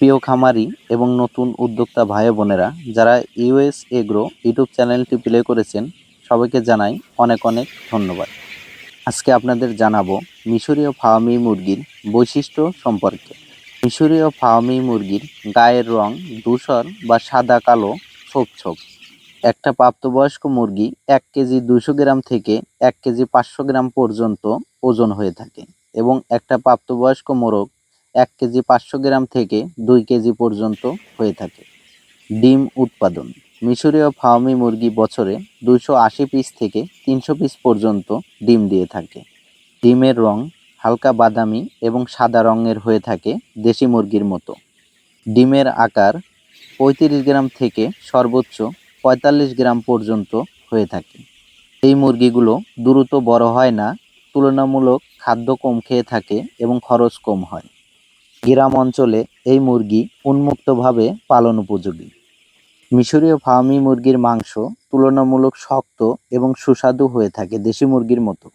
প্রিয় খামারি এবং নতুন উদ্যোক্তা ভাই বোনেরা, যারা ইউএস এগ্রো ইউটিউব চ্যানেলটি প্লে করেছেন, সবাইকে জানাই অনেক অনেক ধন্যবাদ। আজকে আপনাদের জানাব মিশরীয় ফার্মি মুরগির বৈশিষ্ট্য সম্পর্কে। মিশরীয় ফার্মি মুরগির গায়ের রং ধূসর বা সাদা কালো ছোপ ছোপ একটা প্রাপ্তবয়স্ক মুরগি এক কেজি দুশো গ্রাম থেকে এক কেজি পাঁচশো গ্রাম পর্যন্ত ওজন হয়ে থাকে এবং একটা প্রাপ্তবয়স্ক মোরগ এক কেজি পাঁচশো গ্রাম থেকে দুই কেজি পর্যন্ত হয়ে থাকে। ডিম উৎপাদন। মিশরীয় ফার্মি মুরগি বছরে দুইশো আশি পিস থেকে তিনশো পিস পর্যন্ত ডিম দিয়ে থাকে। ডিমের রং হালকা বাদামি এবং সাদা রঙের হয়ে থাকে দেশি মুরগির মতো। ডিমের আকার পঁয়ত্রিশ গ্রাম থেকে সর্বোচ্চ পঁয়তাল্লিশ গ্রাম পর্যন্ত হয়ে থাকে। এই মুরগিগুলো দ্রুত বড় হয় না, তুলনামূলক খাদ্য কম খেয়ে থাকে এবং খরচ কম হয়। গ্রাম অঞ্চলে এই মুরগি উন্মুক্তভাবে পালন উপযোগী। মিশরীয় ফার্মি মুরগির মাংস তুলনামূলক শক্ত এবং সুস্বাদু হয়ে থাকে দেশি মুরগির মতো।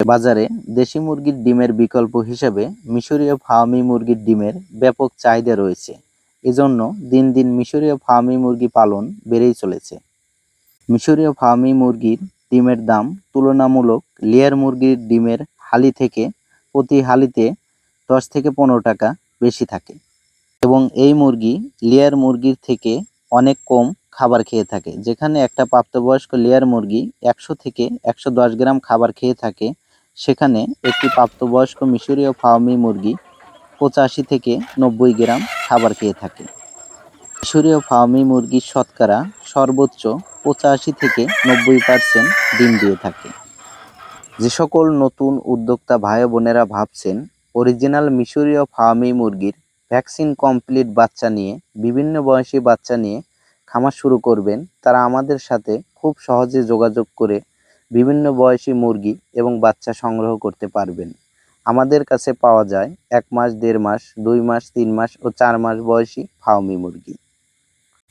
বাজারে দেশি মুরগির ডিমের বিকল্প হিসেবে মিশরীয় ফার্মি মুরগির ডিমের ব্যাপক চাহিদা রয়েছে। এজন্য দিন দিন মিশরীয় ফার্মি মুরগি পালন বেড়েই চলেছে। মিশরীয় ফার্মি মুরগির ডিমের দাম তুলনামূলক লেয়ার মুরগির ডিমের হালি থেকে প্রতি হালিতে দশ থেকে পনেরো টাকা বেশি থাকে। এবং এই মুরগি লেয়ার মুরগির থেকে অনেক কম খাবার খেয়ে থাকে। যেখানে একটা প্রাপ্তবয়স্ক লেয়ার মুরগি একশো থেকে একশো দশ গ্রাম খাবার খেয়ে থাকে, সেখানে একটি প্রাপ্তবয়স্ক মিশরীয় ফার্মি মুরগি পঁচাশি থেকে নব্বই গ্রাম খাবার খেয়ে থাকে। মিশরীয় ফার্মি মুরগির শতকরা সর্বোচ্চ পঁচাশি থেকে নব্বই পার্সেন্ট ডিম দিয়ে থাকে। যে সকল নতুন উদ্যোক্তা ভাই বোনেরা ভাবছেন অরিজিনাল মিশরীয় ফার্মি মুরগির ভ্যাকসিন কমপ্লিট বাচ্চা নিয়ে, বিভিন্ন বয়সী বাচ্চা নিয়ে খামার শুরু করবেন। তারা আমাদের সাথে খুব সহজে যোগাযোগ করে বিভিন্ন বয়সী মুরগি এবং বাচ্চা সংগ্রহ করতে পারবেন। আমাদের কাছে পাওয়া যায় এক মাস, দেড় মাস, দুই মাস, তিন মাস ও চার মাস বয়সী ফার্মি মুরগি।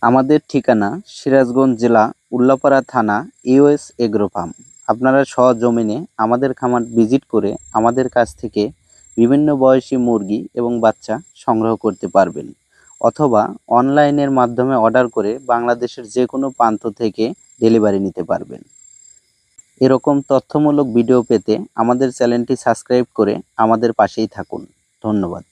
আমাদের ঠিকানা সিরাজগঞ্জ জেলা উল্লাপাড়া থানা ইউএস এগ্রো ফার্ম। আপনারা সহজমিনে আমাদের খামার ভিজিট করে আমাদের কাছ থেকে বিভিন্ন বয়সী মুরগি এবং বাচ্চা সংগ্রহ করতে পারবেন অথবা অনলাইনের মাধ্যমে অর্ডার করে বাংলাদেশের যে কোনো প্রান্ত থেকে ডেলিভারি নিতে পারবেন। এরকম তথ্যমূলক ভিডিও পেতে আমাদের চ্যানেলটি সাবস্ক্রাইব করে আমাদের পাশেই থাকুন। ধন্যবাদ।